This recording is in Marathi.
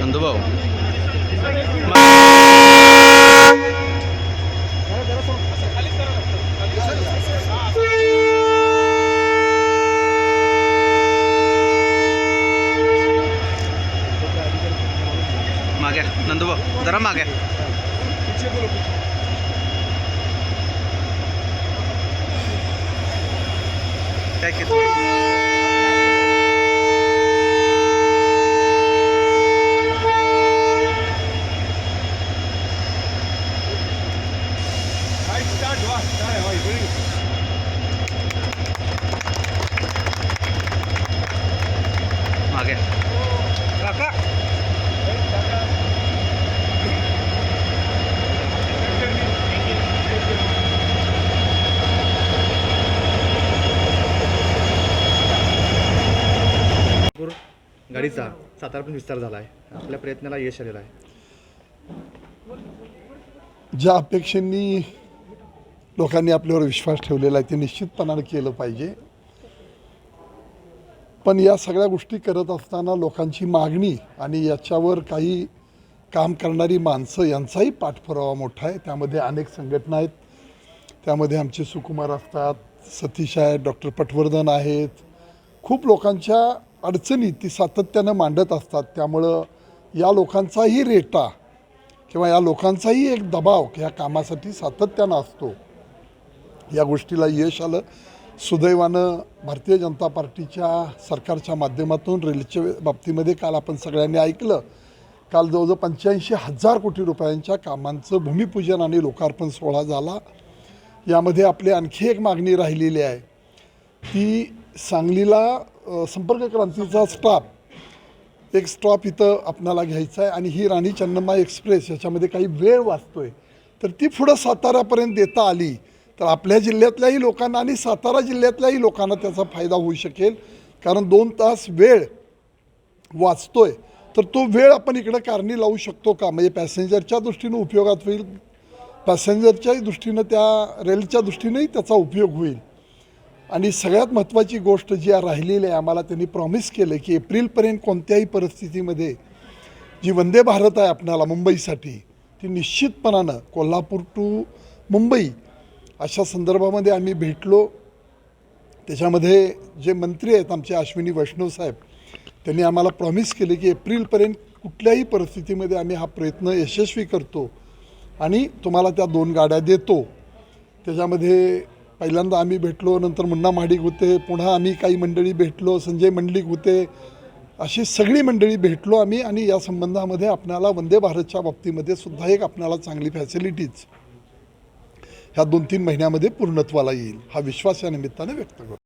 नंदूभाऊ मागे नंदूभाऊ जरा मागे Check it. Start one, start one, bring it. Okay. Kakak. गाडीचा सातारापर्यंत विस्तार झाला आहे आपल्या प्रयत्नाला यश आलेलं आहे. ज्या अपेक्षांनी लोकांनी आपल्यावर विश्वास ठेवलेला आहे ते निश्चितपणानं केलं पाहिजे. पण या सगळ्या गोष्टी करत असताना लोकांची मागणी आणि याच्यावर काही काम करणारी माणसं यांचाही पाठपुरावा मोठा आहे. त्यामध्ये अनेक संघटना आहेत. त्यामध्ये आमचे सुकुमार असतात सतीश आहेत डॉक्टर पटवर्धन आहेत. खूप लोकांच्या अडचणी ती सातत्यानं मांडत असतात. त्यामुळं या लोकांचाही रेटा किंवा या लोकांचाही एक दबाव ह्या कामासाठी सातत्यानं असतो. या गोष्टीला यश आलं. सुदैवानं भारतीय जनता पार्टीच्या सरकारच्या माध्यमातून रेल्वेच्या बाबतीमध्ये काल आपण सगळ्यांनी ऐकलं. काल जवळजवळ पंच्याऐंशी हजार कोटी रुपयांच्या कामांचं भूमिपूजन आणि लोकार्पण सोहळा झाला. यामध्ये आपली आणखी एक मागणी राहिलेली आहे. ती सांगलीला संपर्क क्रांतीचा स्टॉप. एक स्टॉप इथं आपणाला घ्यायचा आहे आणि ही राणी चन्नम्मा एक्सप्रेस याच्यामध्ये काही वेळ वाचतो आहे तर ती पुढं साताऱ्यापर्यंत देता आली तर आपल्या जिल्ह्यातल्याही लोकांना आणि सातारा जिल्ह्यातल्याही लोकांना त्याचा फायदा होऊ शकेल. कारण दोन तास वेळ वाचतो आहे तर तो वेळ आपण इकडं कारणी लावू शकतो का? म्हणजे पॅसेंजरच्या दृष्टीनं उपयोगात होईल पॅसेंजरच्याही दृष्टीनं त्या रेलच्या दृष्टीनंही त्याचा उपयोग होईल. आणि सगळ्यात महत्त्वाची गोष्ट जी राहिलेली आहे आम्हाला त्यांनी प्रॉमिस केलं की एप्रिलपर्यंत कोणत्याही परिस्थितीमध्ये जी वंदे भारत आहे आपणाला मुंबईसाठी ती निश्चितपणानं कोल्हापूर टू मुंबई अशा संदर्भामध्ये आम्ही भेटलो. त्याच्यामध्ये जे मंत्री आहेत आमचे अश्विनी वैष्णव साहेब त्यांनी आम्हाला प्रॉमिस केले की एप्रिलपर्यंत कुठल्याही परिस्थितीमध्ये आम्ही हा प्रयत्न यशस्वी करतो आणि तुम्हाला त्या दोन गाड्या देतो. त्याच्यामध्ये पहिल्यांदा आम्ही भेटलो नंतर मुन्ना महाडिक होते पुन्हा आम्ही काही मंडळी भेटलो संजय मंडलिक होते अशी सगळी मंडळी भेटलो आम्ही आणि या संबंधामध्ये आपणाला वंदे भारतच्या बाबतीमध्ये सुद्धा एक आपणाला चांगली फॅसिलिटीज ह्या दोन तीन महिन्यामध्ये पूर्णत्वाला येईल हा विश्वास या निमित्ताने व्यक्त करतो.